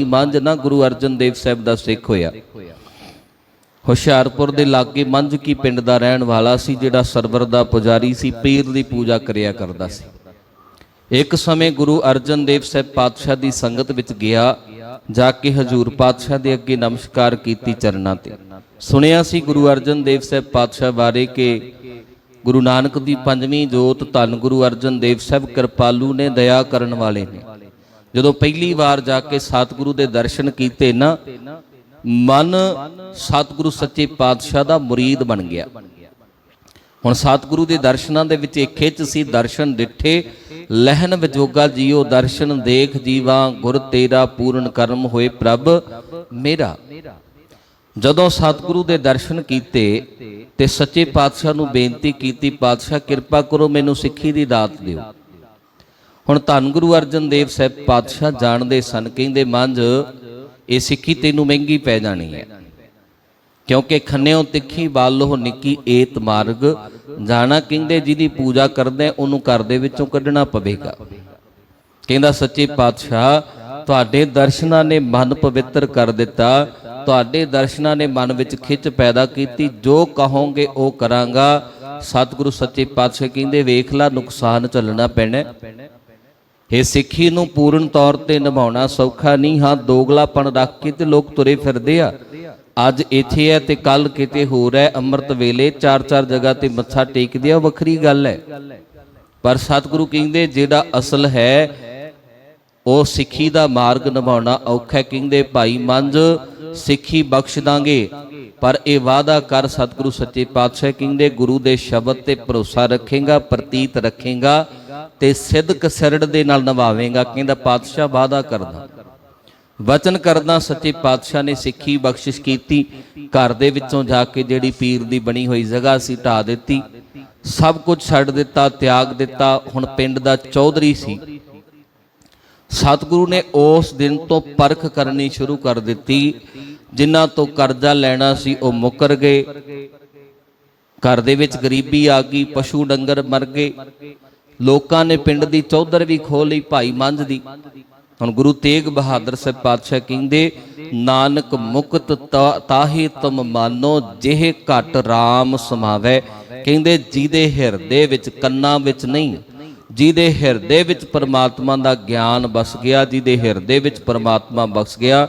ਭਾਈ ਮੰਝ ਨਾ ਗੁਰੂ ਅਰਜਨ ਦੇਵ ਸਾਹਿਬ ਦਾ ਸਿੱਖ ਹੋਇਆ। ਹੁਸ਼ਿਆਰਪੁਰ ਦੇ ਲਾਗੇ ਮੰਝ ਕੀ ਪਿੰਡ ਦਾ ਰਹਿਣ ਵਾਲਾ ਸੀ, ਜਿਹੜਾ ਸਰਵਰ ਦਾ ਪੁਜਾਰੀ ਸੀ, ਪੀਰ ਦੀ ਪੂਜਾ ਕਰਿਆ ਕਰਦਾ ਸੀ। ਇੱਕ ਸਮੇਂ ਗੁਰੂ ਅਰਜਨ ਦੇਵ ਸਾਹਿਬ ਪਾਤਸ਼ਾਹ ਦੀ ਸੰਗਤ ਵਿੱਚ ਗਿਆ, ਜਾ ਕੇ ਹਜੂਰ ਪਾਤਸ਼ਾਹ ਦੇ ਅੱਗੇ ਨਮਸਕਾਰ ਕੀਤੀ ਚਰਨਾਂ ਤੇ। ਸੁਣਿਆ ਸੀ ਗੁਰੂ ਅਰਜਨ ਦੇਵ ਸਾਹਿਬ ਪਾਤਸ਼ਾਹ ਬਾਰੇ ਕਿ ਗੁਰੂ ਨਾਨਕ ਦੀ ਪੰਜਵੀਂ ਜੋਤ ਧੰਨ ਗੁਰੂ ਅਰਜਨ ਦੇਵ ਸਾਹਿਬ ਕਿਰਪਾਲੂ ਨੇ, ਦਇਆ ਕਰਨ ਵਾਲੇ ਨੇ। ਜਦੋਂ ਪਹਿਲੀ ਵਾਰ ਜਾ ਕੇ ਸਤਿਗੁਰੂ ਦੇ ਦਰਸ਼ਨ ਕੀਤੇ ਨਾ, ਮਨ ਸਤਿਗੁਰੂ ਸੱਚੇ ਪਾਤਸ਼ਾਹ ਦਾ ਮੁਰੀਦ ਬਣ ਗਿਆ। ਹੁਣ ਸਤਿਗੁਰੂ ਦੇ ਦਰਸ਼ਨਾਂ ਦੇ ਵਿੱਚ ਇੱਕ ਖਿੱਚ ਸੀ, ਦਰਸ਼ਨ ਡਿੱਠੇ ਲਹਿਨ ਵਿਜੋਗਾ ਜੀਓ, ਦਰਸ਼ਨ ਦੇਖ ਜੀਵਾ, ਗੁਰ ਤੇਰਾ ਪੂਰਨ ਕਰਮ ਹੋਏ ਪ੍ਰਭ ਮੇਰਾ। ਜਦੋਂ ਸਤਿਗੁਰੂ ਦੇ ਦਰਸ਼ਨ ਕੀਤੇ ਤੇ ਸੱਚੇ ਪਾਤਸ਼ਾਹ ਨੂੰ ਬੇਨਤੀ ਕੀਤੀ, ਪਾਤਸ਼ਾਹ ਕਿਰਪਾ ਕਰੋ ਮੈਨੂੰ ਸਿੱਖੀ ਦੀ ਦਾਤ ਦਿਓ। ਹੁਣ ਧੰਨ ਗੁਰੂ ਅਰਜਨ ਦੇਵ ਸਾਹਿਬ ਪਾਤਸ਼ਾਹ ਜਾਣਦੇ ਸਨ, ਕਹਿੰਦੇ, ਮੰਝ, ਇਹ ਸਿੱਖੀ ਤੈਨੂੰ ਮਹਿੰਗੀ ਪੈ ਜਾਣੀ ਹੈ। ਕਿਉਂਕਿ ਖੰਨਿਓ ਤਿੱਖੀ ਬਾਲੋ ਨਿੱਕੀ ਏਤ ਮਾਰਗ, ਜਾਣਾ ਕਹਿੰਦੇ ਜਿਹਦੀ ਪੂਜਾ ਕਰਦੇ ਉਹਨੂੰ ਘਰ ਦੇ ਵਿੱਚੋਂ ਕੱਢਣਾ ਪਵੇਗਾ। ਕਹਿੰਦਾ, ਸੱਚੇ ਪਾਤਸ਼ਾਹ, ਤੁਹਾਡੇ ਦਰਸ਼ਨਾਂ ਨੇ ਮਨ ਪਵਿੱਤਰ ਕਰ ਦਿੱਤਾ, ਤੁਹਾਡੇ ਦਰਸ਼ਨਾਂ ਨੇ ਮਨ ਵਿੱਚ ਖਿੱਚ ਪੈਦਾ ਕੀਤੀ, ਜੋ ਕਹੋਗੇ ਉਹ ਕਰਾਂਗਾ। ਸਤਿਗੁਰੂ ਸੱਚੇ ਪਾਤਸ਼ਾਹ ਕਹਿੰਦੇ, ਵੇਖ ਲੈ, ਨੁਕਸਾਨ ਚੱਲਣਾ ਪੈਣਾ ਇਹ ਸਿੱਖੀ ਨੂੰ ਪੂਰਨ ਤੌਰ ਤੇ ਨਿਭਾਉਣਾ ਸੌਖਾ ਨਹੀਂ, ਹਾਂ ਦੋਗਲਾਪਣ ਰੱਖ ਕੇ ਤੇ ਲੋਕ ਤੁਰੇ ਫਿਰਦੇ ਆ। ਅੱਜ ਇੱਥੇ ਹੈ ਤੇ ਕੱਲ ਕਿਤੇ ਹੋਰ ਹੈ, ਅੰਮ੍ਰਿਤ ਵੇਲੇ ਚਾਰ ਚਾਰ ਜਗ੍ਹਾ ਤੇ ਮੱਥਾ ਟੇਕਦੇ ਆ ਵੱਖਰੀ ਗੱਲ ਹੈ। ਪਰ ਸਤਿਗੁਰੂ ਕਹਿੰਦੇ, ਜਿਹੜਾ ਅਸਲ ਹੈ, ਉਹ ਸਿੱਖੀ ਦਾ ਮਾਰਗ ਨਿਭਾਉਣਾ ਔਖਾ ਕਹਿੰਦੇ, ਭਾਈ ਮੰਜ ਸਿੱਖੀ ਬਖਸ਼ ਦਾਂਗੇ। ਪਰ ਇਹ ਵਾਅਦਾ ਕਰ ਸਤਿਗੁਰੂ ਸੱਚੇ ਪਾਤਸ਼ਾਹ ਕਹਿੰਦੇ, ਗੁਰੂ ਦੇ ਸ਼ਬਦ ਤੇ ਭਰੋਸਾ ਰੱਖੇਗਾ, ਪ੍ਰਤੀਤ ਰੱਖੇਗਾ ਤੇ ਸਿੱਧਕ ਸਿਰੜ ਦੇ ਨਾਲ ਨਿਭਾਵੇਂਗਾ, ਕਹਿੰਦਾ ਪਾਤਸ਼ਾਹ ਵਾਅਦਾ ਕਰਦਾ। ਵਚਨ ਕਰਦਾ ਸੱਚੇ ਪਾਤਸ਼ਾਹ ਨੇ ਸਿੱਖੀ ਬਖਸ਼ਿਸ਼ ਕੀਤੀ, ਘਰ ਦੇ ਵਿੱਚੋਂ ਜਾ ਕੇ ਜਿਹੜੀ ਪੀਰ ਦੀ ਬਣੀ ਹੋਈ ਜਗ੍ਹਾ ਸੀ ਢਾ ਦਿੱਤੀ, ਸਭ ਕੁਝ ਛੱਡ ਦਿੱਤਾ, ਤਿਆਗ ਦਿੱਤਾ, ਹੁਣ ਪਿੰਡ ਦਾ ਚੌਧਰੀ ਸੀ। ਸਤਿਗੁਰੂ ਨੇ ਉਸ ਦਿਨ ਤੋਂ ਪਰਖ ਕਰਨੀ ਸ਼ੁਰੂ ਕਰ ਦਿੱਤੀ ਜਿਨ੍ਹਾਂ ਤੋਂ ਕਰਜ਼ਾ ਲੈਣਾ ਸੀ, ਉਹ ਮੁੱਕਰ ਗਏ। ਘਰ ਦੇ ਵਿੱਚ ਗਰੀਬੀ ਆ ਗਈ, ਪਸ਼ੂ ਡੰਗਰ ਮਰ ਗਏ। ਲੋਕਾਂ ਨੇ ਪਿੰਡ ਦੀ ਚੌਧਰ ਵੀ ਖੋਲ ਲਈ, ਭਾਈ ਮੰਝ ਦੀ। ਹੁਣ ਗੁਰੂ ਤੇਗ ਬਹਾਦਰ ਸਾਹਿਬ ਪਾਤਸ਼ਾਹ ਕਹਿੰਦੇ, ਨਾਨਕ ਮੁਕਤ ਤਾ- ਤਾਹੀ ਤੁਮ ਮਾਨੋ, ਜਿਹ ਘਟ RAM ਸਮਾਵੈ। ਕਹਿੰਦੇ, ਜਿਹਦੇ ਹਿਰਦੇ ਵਿੱਚ ਕੰਨਾਂ ਵਿੱਚ ਨਹੀਂ, ਜਿਹਦੇ ਹਿਰਦੇ ਵਿੱਚ ਪਰਮਾਤਮਾ ਦਾ ਗਿਆਨ ਵਸ ਗਿਆ, ਜਿਹਦੇ ਹਿਰਦੇ ਵਿੱਚ ਪਰਮਾਤਮਾ ਬਸ ਗਿਆ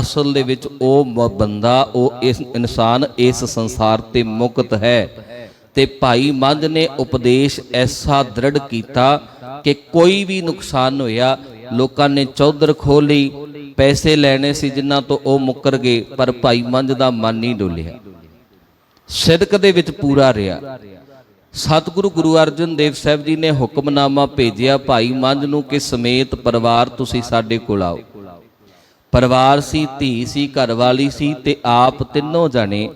ਅਸਲ ਦੇ ਵਿੱਚ ਉਹ ਬੰਦਾ, ਉਹ ਇਸ ਇਨਸਾਨ ਇਸ ਸੰਸਾਰ ਤੇ ਮੁਕਤ ਹੈ। ਤੇ ਭਾਈ ਮੰਝ ਨੇ ਉਪਦੇਸ਼ ਐਸਾ ਦ੍ਰਿੜ ਕੀਤਾ ਕਿ ਕੋਈ ਵੀ ਨੁਕਸਾਨ ਹੋਇਆ, ਲੋਕਾਂ ਨੇ ਚੌਧਰ ਖੋਲੀ ਪੈਸੇ ਲੈਣੇ ਸੀ ਜਿਨ੍ਹਾਂ ਤੋਂ ਉਹ ਮੁੱਕਰ ਗਏ, ਪਰ ਭਾਈ ਮੰਝ ਦਾ ਮਨ ਨਹੀਂ ਡੋਲਿਆ। ਸਿਦਕ ਦੇ ਵਿੱਚ ਪੂਰਾ ਰਿਹਾ। ਸਤਿਗੁਰੂ ਗੁਰੂ ਅਰਜਨ ਦੇਵ ਸਾਹਿਬ ਜੀ ਨੇ ਹੁਕਮਨਾਮਾ ਭੇਜਿਆ, ਭਾਈ ਮੰਝ ਨੂੰ ਕਿ ਸਮੇਤ ਪਰਿਵਾਰ ਤੁਸੀਂ ਸਾਡੇ ਕੋਲ ਆਓ। ਪਰਿਵਾਰ ਸੀ, ਧੀ ਸੀ, ਘਰਵਾਲੀ ਸੀ ਤੇ ਆਪ ਤਿੰਨੋਂ ਜਣੇ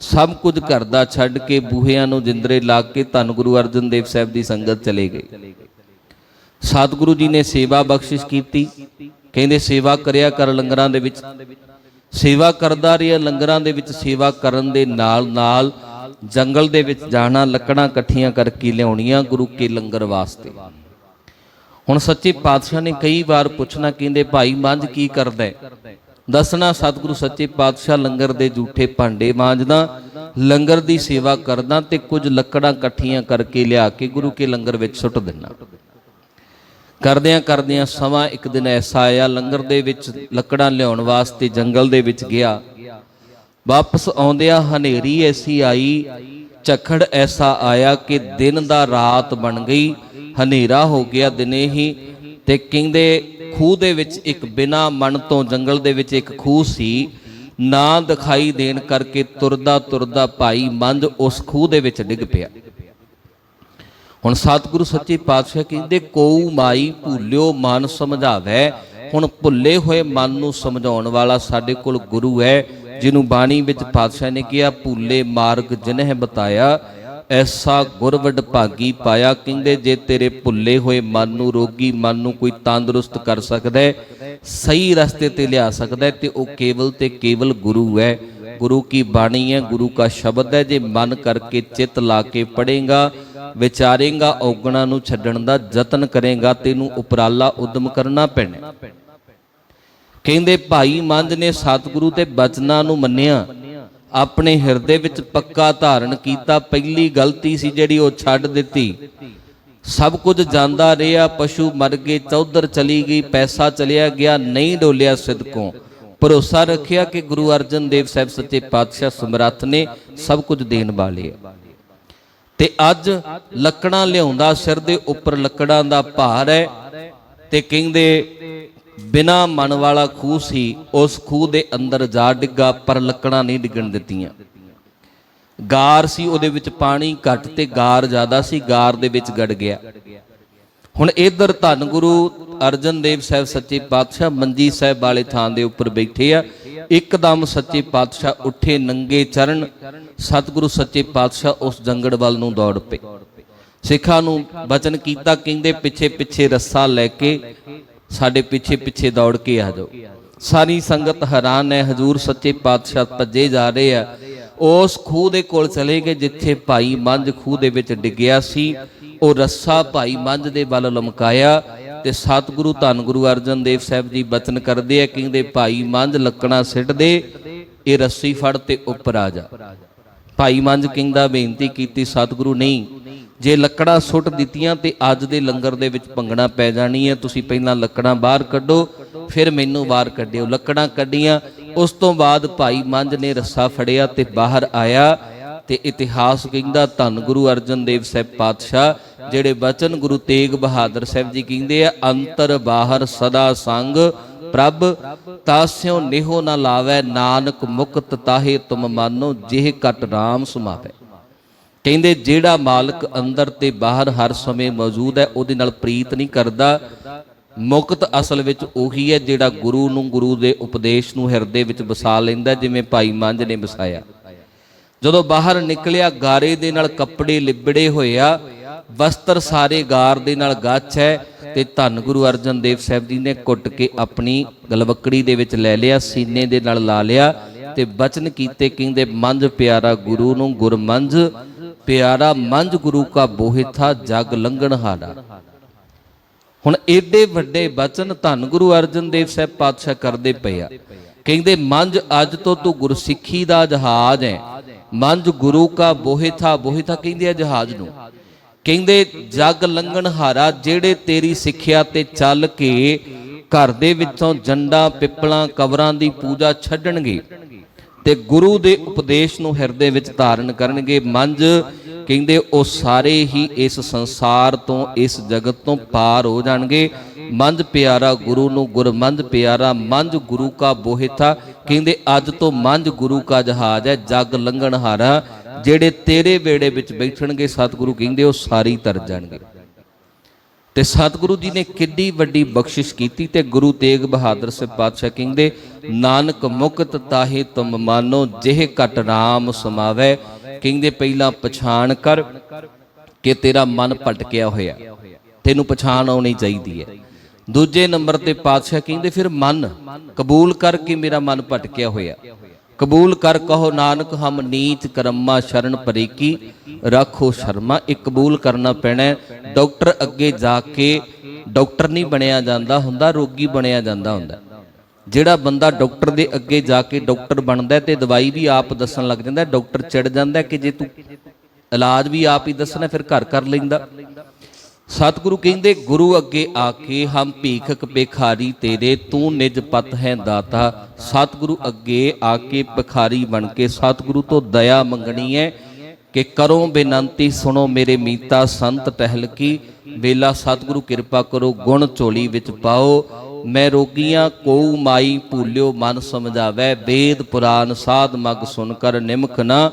ਸਭ ਕੁਝ ਘਰ ਦਾ ਛੱਡ ਕੇ ਬੂਹਿਆਂ ਨੂੰ ਜਿੰਦਰੇ ਲਾ ਕੇ ਧੰਨ ਗੁਰੂ ਅਰਜਨ ਦੇਵ ਸਾਹਿਬ ਦੀ ਸੰਗਤ ਚਲੇ ਗਏ। ਸਤਿਗੁਰੂ ਜੀ ਨੇ ਸੇਵਾ ਬਖਸ਼ਿਸ਼ ਕੀਤੀ। ਕਹਿੰਦੇ ਸੇਵਾ ਕਰਿਆ ਕਰ ਲੰਗਰਾਂ ਦੇ ਵਿੱਚ। ਸੇਵਾ ਕਰਦਾ ਰਿਹਾ, ਲੰਗਰਾਂ ਦੇ ਵਿੱਚ ਸੇਵਾ ਕਰਨ ਦੇ ਨਾਲ ਨਾਲ ਜੰਗਲ ਦੇ ਵਿੱਚ ਜਾਣਾ, ਲੱਕੜਾਂ ਇਕੱਠੀਆਂ ਕਰਕੇ ਲਿਆਉਣੀਆਂ ਗੁਰੂ ਕੇ ਲੰਗਰ ਵਾਸਤੇ। ਹੁਣ ਸੱਚੇ ਪਾਤਸ਼ਾਹ ਨੇ ਕਈ ਵਾਰ ਪੁੱਛਣਾ ਕਹਿੰਦੇ, ਭਾਈ, ਮੰਝ ਕੀ ਕਰਦਾ ਦੱਸਣਾ, ਸਤਿਗੁਰੂ ਸੱਚੇ ਪਾਤਸ਼ਾਹ ਲੰਗਰ ਦੇ ਝੂਠੇ ਭਾਂਡੇ ਮਾਂਜਦਾ, ਲੰਗਰ ਦੀ ਸੇਵਾ ਕਰਦਾ ਤੇ ਕੁਝ ਲੱਕੜਾਂ ਇਕੱਠੀਆਂ ਕਰਕੇ ਲਿਆ ਕੇ ਗੁਰੂ ਕੇ ਲੰਗਰ ਵਿੱਚ ਸੁੱਟ ਦਿੰਦਾ। ਕਰਦਿਆਂ ਕਰਦਿਆਂ ਸਮਾਂ ਇੱਕ ਦਿਨ ਐਸਾ ਆਇਆ, ਲੰਗਰ ਦੇ ਵਿੱਚ ਲੱਕੜਾਂ ਲਿਆਉਣ ਵਾਸਤੇ ਜੰਗਲ ਦੇ ਵਿੱਚ ਗਿਆ। ਵਾਪਸ ਆਉਂਦਿਆਂ ਹਨੇਰੀ ਐਸੀ ਆਈ, ਝੱਖੜ ਐਸਾ ਆਇਆ ਕਿ ਦਿਨ ਦਾ ਰਾਤ ਬਣ ਗਈ ਹਨੇਰਾ ਹੋ ਗਿਆ ਦਿਨੇ ਹੀ ਤੇ ਕਹਿੰਦੇ ਖੂਹ ਦੇ ਵਿੱਚ ਇੱਕ ਬਿਨਾ ਮਨ ਤੋਂ ਜੰਗਲ ਦੇ ਵਿੱਚ ਇੱਕ ਖੂਹ ਸੀ। ਨਾ ਦਿਖਾਈ ਦੇਣ ਕਰਕੇ ਤੁਰਦਾ ਤੁਰਦਾ ਭਾਈ ਮੰਝ ਉਸ ਖੂਹ ਦੇ ਵਿੱਚ ਡਿੱਗ ਪਿਆ। ਹੁਣ ਸਤਿਗੁਰੂ ਸੱਚੇ ਪਾਤਸ਼ਾਹ ਕਹਿੰਦੇ, ਕੋਉ ਮਾਈ ਭੁੱਲਿਓ ਮਨ ਸਮਝਾਵੇ। ਹੁਣ ਭੁੱਲੇ ਹੋਏ ਮਨ ਨੂੰ ਸਮਝਾਉਣ ਵਾਲਾ ਸਾਡੇ ਕੋਲ ਗੁਰੂ ਹੈ, ਜਿਹਨੂੰ ਬਾਣੀ ਵਿੱਚ ਪਾਤਸ਼ਾਹ ਨੇ ਕਿਹਾ, ਭੁੱਲੇ ਮਾਰਗ ਜਿਨਹਿ ਬਤਾਇਆ। ਐਸਾ ਗੁਰਵਡ ਭਾਗੀ ਪਾਇਆ ਕਹਿੰਦੇ, ਜੇ ਤੇਰੇ ਭੁੱਲੇ ਹੋਏ ਮਨ ਨੂੰ ਰੋਗੀ ਮਨ ਨੂੰ ਕੋਈ ਤੰਦਰੁਸਤ ਕਰ ਸਕਦਾ ਹੈ, ਸਹੀ ਰਸਤੇ ਤੇ ਲਿਆ ਸਕਦਾ ਹੈ ਤੇ ਉਹ ਕੇਵਲ ਤੇ ਕੇਵਲ ਗੁਰੂ ਹੈ। ਗੁਰੂ ਕੀ ਬਾਣੀ ਹੈ, ਗੁਰੂ ਕਾ ਸ਼ਬਦ ਹੈ, ਜੇ ਮਨ ਕਰਕੇ ਚਿੱਤ ਲਾ ਕੇ ਪੜੇਗਾ ਵਿਚਾਰੇਗਾ, ਔਗਣਾ ਨੂੰ ਛੱਡਣ ਦਾ ਯਤਨ ਕਰੇਗਾ ਤੈਨੂੰ ਉਪਰਾਲਾ ਉਦਮ ਕਰਨਾ ਪੈਣਾ ਕਹਿੰਦੇ, ਭਾਈ ਮੰਝ ਨੇ ਸਤਿਗੁਰੂ ਤੇ ਬਚਨਾਂ ਨੂੰ ਮੰਨਿਆ। ਆਪਣੇ ਹਿਰਦੇ ਵਿੱਚ ਪੱਕਾ ਧਾਰਨ ਕੀਤਾ, ਪਹਿਲੀ ਗਲਤੀ ਸੀ ਜਿਹੜੀ ਉਹ ਛੱਡ ਦਿੱਤੀ। ਸਭ ਕੁਝ ਜਾਂਦਾ ਰਿਹਾ, ਪਸ਼ੂ ਮਰ ਗਏ, ਚੌਧਰ ਚਲੀ ਗਈ, ਪੈਸਾ ਚਲਿਆ ਗਿਆ, ਨਹੀਂ ਡੋਲਿਆ ਸਿਦਕੋਂ ਭਰੋਸਾ ਰੱਖਿਆ ਕਿ ਗੁਰੂ ਅਰਜਨ ਦੇਵ ਸਾਹਿਬ ਸੱਚੇ ਪਾਤਸ਼ਾਹ ਸਮਰੱਥ ਨੇ ਸਭ ਕੁਝ ਦੇਣ ਵਾਲੇ ਆ। ਤੇ ਅੱਜ ਲੱਕੜਾਂ ਲਿਆਉਂਦਾ, ਸਿਰ ਦੇ ਉੱਪਰ ਲੱਕੜਾਂ ਦਾ ਭਾਰ ਹੈ ਤੇ ਕਹਿੰਦੇ ਬਿਨਾ ਮਨ ਵਾਲਾ ਖੂਹ ਸੀ, ਉਸ ਖੂਹ ਦੇ ਅੰਦਰ ਜਾ ਡਿੱਗਾ, ਪਰ ਲੱਕੜਾਂ ਨਹੀਂ ਡਿੱਗਣ ਦਿੱਤੀਆਂ। ਗਾਰ ਸੀ, ਉਹਦੇ ਵਿੱਚ ਪਾਣੀ ਘੱਟ ਤੇ ਗਾਰ ਜ਼ਿਆਦਾ ਸੀ, ਗਾਰ ਦੇ ਵਿੱਚ ਗੜ ਗਿਆ। ਹੁਣ ਇਧਰ ਧੰਨ ਗੁਰੂ ਅਰਜਨ ਦੇਵ ਸਾਹਿਬ ਸੱਚੇ ਪਾਤਸ਼ਾਹ ਮੰਜੀ ਸਾਹਿਬ ਵਾਲੇ ਥਾਂ ਦੇ ਉੱਪਰ ਬੈਠੇ ਆ। ਇੱਕਦਮ ਸੱਚੇ ਪਾਤਸ਼ਾਹ ਉੱਠੇ, ਨੰਗੇ ਚਰਨ, ਸਤਿਗੁਰੂ ਸੱਚੇ ਪਾਤਸ਼ਾਹ ਉਸ ਜੰਗੜ ਵੱਲ ਨੂੰ ਦੌੜ ਪਏ। ਸਿੱਖਾਂ ਨੂੰ ਬਚਨ ਕੀਤਾ, ਕਹਿੰਦੇ ਪਿੱਛੇ ਪਿੱਛੇ ਰੱਸਾ ਲੈ ਕੇ ਸਾਡੇ ਪਿੱਛੇ ਪਿੱਛੇ ਦੌੜ ਕੇ ਆ ਜਾਓ। ਸਾਰੀ ਸੰਗਤ ਹੈਰਾਨ ਹੈ, ਹਜੂਰ ਸੱਚੇ ਪਾਤਸ਼ਾਹ ਭੱਜੇ ਜਾ ਰਹੇ ਆ। ਉਸ ਖੂਹ ਦੇ ਕੋਲ ਚਲੇ ਗਏ, ਜਿੱਥੇ ਭਾਈ ਮੰਝ ਖੂਹ ਦੇ ਵਿੱਚ ਡਿੱਗਿਆ ਸੀ। ਉਹ ਰੱਸਾ ਭਾਈ ਮੰਝ ਦੇ ਵੱਲ ਲਮਕਾਇਆ ਤੇ ਸਤਿਗੁਰੂ ਧੰਨ ਗੁਰੂ ਅਰਜਨ ਦੇਵ ਸਾਹਿਬ ਜੀ ਬਚਨ ਕਰਦੇ ਆ, ਕਹਿੰਦੇ ਭਾਈ ਮੰਝ ਲੱਕਣਾ ਸਿੱਟ ਦੇ ਇਹ ਰੱਸੀ ਫੜ ਤੇ ਉੱਪਰ ਆ ਜਾ। ਭਾਈ ਮੰਝ ਕਹਿੰਦਾ ਬੇਨਤੀ ਕੀਤੀ, ਸਤਿਗੁਰੂ, ਨਹੀਂ। ਜੇ ਲੱਕੜਾਂ ਸੁੱਟ ਦਿੱਤੀਆਂ ਤੇ ਅੱਜ ਦੇ ਲੰਗਰ ਦੇ ਵਿੱਚ ਭੰਗਣਾ ਪੈ ਜਾਣੀ ਹੈ, ਤੁਸੀਂ ਪਹਿਲਾਂ ਲੱਕੜਾਂ ਬਾਹਰ ਕੱਢੋ, ਫਿਰ ਮੈਨੂੰ ਬਾਹਰ ਕੱਢਿਓ। ਲੱਕੜਾਂ ਕੱਢੀਆਂ। ਉਸ ਤੋਂ ਬਾਅਦ ਭਾਈ ਮੰਝ ਨੇ ਰੱਸਾ ਫੜਿਆ ਤੇ ਬਾਹਰ ਆਇਆ ਤੇ ਇਤਿਹਾਸ ਕਹਿੰਦਾ, ਧੰਨ ਗੁਰੂ ਅਰਜਨ ਦੇਵ ਸਾਹਿਬ ਪਾਤਸ਼ਾਹ, ਜਿਹੜੇ ਬਚਨ ਗੁਰੂ ਤੇਗ ਬਹਾਦਰ ਸਾਹਿਬ ਜੀ ਕਹਿੰਦੇ ਆ, ਅੰਤਰ ਬਾਹਰ ਸਦਾ ਸੰਗ ਪ੍ਰਭ ਤਾਸਿਓ ਨਿਹੋ ਨਾ ਲਾਵੇ, ਨਾਨਕ ਮੁਕਤ ਤਾਹੇ ਤੁਮ ਮਾਨੋ, ਜਿਹ ਕਟ ਰਾਮ ਸੁਮਾਵੇ। ਕਹਿੰਦੇ, ਜਿਹੜਾ ਮਾਲਕ ਅੰਦਰ ਤੇ ਬਾਹਰ ਹਰ ਸਮੇਂ ਮੌਜੂਦ ਹੈ, ਉਹਦੇ ਨਾਲ ਪ੍ਰੀਤ ਨਹੀਂ ਕਰਦਾ। ਮੁਕਤ ਅਸਲ ਵਿੱਚ ਉਹੀ ਹੈ, ਜਿਹੜਾ ਗੁਰੂ ਨੂੰ ਗੁਰੂ ਦੇ ਉਪਦੇਸ਼ ਨੂੰ ਹਿਰਦੇ ਵਿੱਚ ਵਸਾ ਲੈਂਦਾ, ਜਿਵੇਂ ਭਾਈ ਮੰਝ ਨੇ ਵਸਾਇਆ। ਜਦੋਂ ਬਾਹਰ ਨਿਕਲਿਆ, ਗਾਰੇ ਦੇ ਨਾਲ ਕੱਪੜੇ ਲਿਬੜੇ ਹੋਇਆ ਵਸਤਰ ਸਾਰੇ ਗਾਰ ਦੇ ਨਾਲ ਗੱਛ ਹੈ ਤੇ ਧੰਨ ਗੁਰੂ ਅਰਜਨ ਦੇਵ ਸਾਹਿਬ ਜੀ ਨੇ ਕੁੱਟ ਕੇ ਆਪਣੀ ਗਲਵਕੜੀ ਦੇ ਵਿੱਚ ਲੈ ਲਿਆ, ਸੀਨੇ ਦੇ ਨਾਲ ਲਾ ਲਿਆ ਤੇ ਬਚਨ ਕੀਤੇ ਕਹਿੰਦੇ, ਮੰਝ ਪਿਆਰਾ ਗੁਰੂ ਨੂੰ ਗੁਰਮੰਝ, ਪਿਆਰਾ ਮੰਝ ਗੁਰੂ ਕਾ ਬੋਹਿਥਾ ਜਗ ਲੰਘਣ ਹਾੜਾ ਹੁਣ ਏਡੇ ਵੱਡੇ ਬਚਨ ਧੰਨ ਗੁਰੂ ਅਰਜਨ ਦੇਵ ਸਾਹਿਬ ਪਾਤਸ਼ਾਹ ਕਰਦੇ ਪਏ ਆ। ਕਹਿੰਦੇ, ਮੰਝ ਅੱਜ ਤੋਂ ਤੂੰ ਗੁਰਸਿੱਖੀ ਦਾ ਜਹਾਜ਼ ਹੈ। ਮੰਝ ਗੁਰੂ ਕਾ ਬੋਹਿਥਾ ਬੋਹਿਥਾ ਕਹਿੰਦੇ ਆ ਜਹਾਜ਼ ਨੂੰ। ਕਹਿੰਦੇ, ਜਗ ਲੰਘਣ ਹਾਰਾ ਜਿਹੜੇ ਤੇਰੀ ਸਿੱਖਿਆ ਤੇ ਚੱਲ ਕੇ ਘਰ ਦੇ ਵਿੱਚੋਂ ਜੰਡਾ, ਪਿੱਪਲਾਂ ਕਬਰਾਂ ਦੀ ਪੂਜਾ ਛੱਡਣਗੇ ਤੇ ਗੁਰੂ ਦੇ ਉਪਦੇਸ਼ ਨੂੰ ਹਿਰਦੇ ਵਿੱਚ ਧਾਰਨ ਕਰਨਗੇ। ਮੰਝ ਕਹਿੰਦੇ, ਉਹ ਸਾਰੇ ਹੀ ਇਸ ਸੰਸਾਰ ਤੋਂ, ਇਸ ਜਗਤ ਤੋਂ ਪਾਰ ਹੋ ਜਾਣਗੇ। ਮੰਝ ਪਿਆਰਾ ਗੁਰੂ ਨੂੰ ਗੁਰਮੰਝ ਪਿਆਰਾ ਮੰਜ ਗੁਰੂ ਕਾ ਬੋਹਿਥਾ ਕਹਿੰਦੇ, ਅੱਜ ਤੋਂ ਮੰਝ ਗੁਰੂ ਕਾ ਜਹਾਜ਼ ਹੈ, ਜਗ ਲੰਘਣ ਹਾਰਾ ਜਿਹੜੇ ਤੇਰੇ ਵੇੜੇ ਵਿੱਚ ਬੈਠਣਗੇ, ਸਤਿਗੁਰੂ ਕਹਿੰਦੇ ਉਹ ਸਾਰੀ ਤਰ ਜਾਣਗੇ। ਤੇ ਸਤਿਗੁਰੂ ਜੀ ਨੇ ਕਿੱਡੀ ਵੱਡੀ ਬਖਸ਼ਿਸ਼ ਕੀਤੀ ਤੇ ਗੁਰੂ ਤੇਗ ਬਹਾਦਰ ਸਾਹਿਬ ਪਾਤਸ਼ਾਹ ਕਹਿੰਦੇ, ਨਾਨਕ ਮੁਕਤ ਤਾਹੇ ਤੁਮ ਮਾਨੋ, ਜਿਹ ਕਟ ਰਾਮ ਸਮਾਵੇ। ਕਹਿੰਦੇ, ਪਹਿਲਾਂ ਪਛਾਣ ਕਰ ਕਿ ਤੇਰਾ ਮਨ ਭਟਕਿਆ ਹੋਇਆ। ਤੈਨੂੰ ਪਛਾਣ ਆਉਣੀ ਚਾਹੀਦੀ ਹੈ। ਦੂਜੇ ਨੰਬਰ ਤੇ ਪਾਤਸ਼ਾਹ ਕਹਿੰਦੇ, ਫਿਰ ਮਨ ਕਬੂਲ ਕਰ ਕਿ ਮੇਰਾ ਮਨ ਭਟਕਿਆ ਹੋਇਆ। ਕਬੂਲ ਕਰ ਕਹੋ ਨਾਨਕ, ਹਮ ਨੀਚ ਕਰਮਾ ਸ਼ਰਨ ਪਰੀਕੀ ਰੱਖੋ ਸ਼ਰਮਾ, ਇਹ ਕਬੂਲ ਕਰਨਾ ਪੈਣਾ ਡਾਕਟਰ ਅੱਗੇ ਜਾ ਕੇ ਡਾਕਟਰ ਨਹੀਂ ਬਣਿਆ ਜਾਂਦਾ ਹੁੰਦਾ, ਰੋਗੀ ਬਣਿਆ ਜਾਂਦਾ ਹੁੰਦਾ। ਜਿਹੜਾ ਬੰਦਾ ਡਾਕਟਰ ਦੇ ਅੱਗੇ ਜਾ ਕੇ ਡਾਕਟਰ ਬਣਦਾ ਹੈ ਤੇ ਦਵਾਈ ਵੀ ਆਪ ਦੱਸਣ ਲੱਗ ਜਾਂਦਾ ਡਾਕਟਰ ਚਿੜ ਜਾਂਦਾ ਕਿ ਜੇ ਤੂੰ ਇਲਾਜ ਵੀ ਆਪ ਹੀ ਦੱਸਣਾ ਫਿਰ ਘਰ ਕਰ ਲੈਂਦਾ। ਸਤਿਗੁਰੂ ਕਹਿੰਦੇ, ਗੁਰੂ ਅੱਗੇ ਆ ਕੇ ਹਮ ਭੀਖਕ ਭਿਖਾਰੀ ਤੇਰੇ, ਤੂੰ ਨਿਜ ਪਤ ਹੈ ਦਾਤਾ। ਸਤਿਗੁਰੂ ਅੱਗੇ ਆ ਕੇ ਭਿਖਾਰੀ ਬਣ ਕੇ ਸਤਿਗੁਰੂ ਤੋਂ ਦਇਆ ਮੰਗਣੀ ਹੈ ਕਿ ਕਰੋ ਬੇਨੰਤੀ ਸੁਣੋ ਮੇਰੇ ਮੀਤਾ ਸੰਤ ਟਹਿਲ ਕੀ ਵੇਲਾ ਸਤਿਗੁਰੂ ਕਿਰਪਾ ਕਰੋ, ਗੁਣ ਝੋਲੀ ਵਿੱਚ ਪਾਓ। ਮੈਂ ਰੋਗੀਆਂ ਕੋ ਮਾਈ ਭੂਲਿਓ ਮਨ ਸਮਝਾਵੇ, ਵੇਦ ਪੁਰਾਨ ਸਾਧ ਮਗ ਸੁਨ ਕਰ ਨਿਮਕ ਨਾ,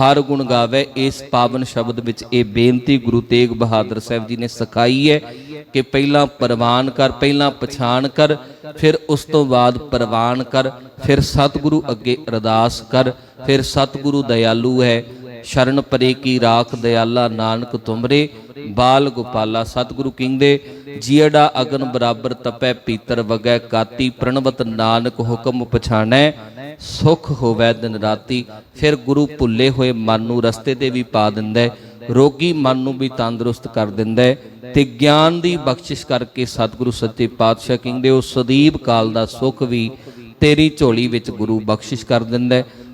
ਹਰ ਗੁਣ ਗਾਵੇ, ਇਸ ਪਾਵਨ ਸ਼ਬਦ ਵਿੱਚ ਇਹ ਬੇਨਤੀ ਗੁਰੂ ਤੇਗ ਬਹਾਦਰ ਸਾਹਿਬ ਜੀ ਨੇ ਸਿਖਾਈ ਹੈ ਕਿ ਪਹਿਲਾਂ ਪ੍ਰਵਾਨ ਕਰ, ਪਹਿਲਾਂ ਪਛਾਣ ਕਰ, ਫਿਰ ਉਸ ਤੋਂ ਬਾਅਦ ਪ੍ਰਵਾਨ ਕਰ, ਫਿਰ ਸਤਿਗੁਰੂ ਅੱਗੇ ਅਰਦਾਸ ਕਰ, ਫਿਰ ਸਤਿਗੁਰੂ ਦਇਆਲੂ ਹੈ, ਸ਼ਰਨ ਪਰੇ ਕੀ ਰਾਖ ਦਿਆਲਾ ਨਾਨਕ ਤੁਮਰੇ ਬਾਲ ਗੋਪਾਲਾ ਸਤਿਗੁਰੂ ਕਹਿੰਦੇ ਜੀੜਾ ਅਗਨ ਬਰਾਬਰ ਤਪੈ ਪੀਤਰ ਵਗੈ ਕਾਤੀ ਪ੍ਰਣਵਤ ਨਾਨਕ ਹੁਕਮ ਪਛਾਣੈ, ਸੁਖ ਹੋਵੈ ਦਿਨ ਰਾਤੀ, ਫਿਰ ਗੁਰੂ ਭੁੱਲੇ ਹੋਏ ਮਨ ਨੂੰ ਰਸਤੇ ਤੇ ਵੀ ਪਾ ਦਿੰਦਾ, ਰੋਗੀ ਮਨ ਨੂੰ ਵੀ ਤੰਦਰੁਸਤ ਕਰ ਦਿੰਦਾ, ਤੇ ਗਿਆਨ ਦੀ ਬਖਸ਼ਿਸ਼ ਕਰਕੇ ਸਤਿਗੁਰੂ ਸੱਚੇ ਪਾਤਸ਼ਾਹ ਕਹਿੰਦੇ ਉਹ ਸਦੀਵ ਕਾਲ ਦਾ ਸੁੱਖ ਵੀ ਤੇਰੀ ਝੋਲੀ ਵਿੱਚ ਗੁਰੂ ਬਖਸ਼ਿਸ਼ ਕਰ ਦਿੰਦਾ।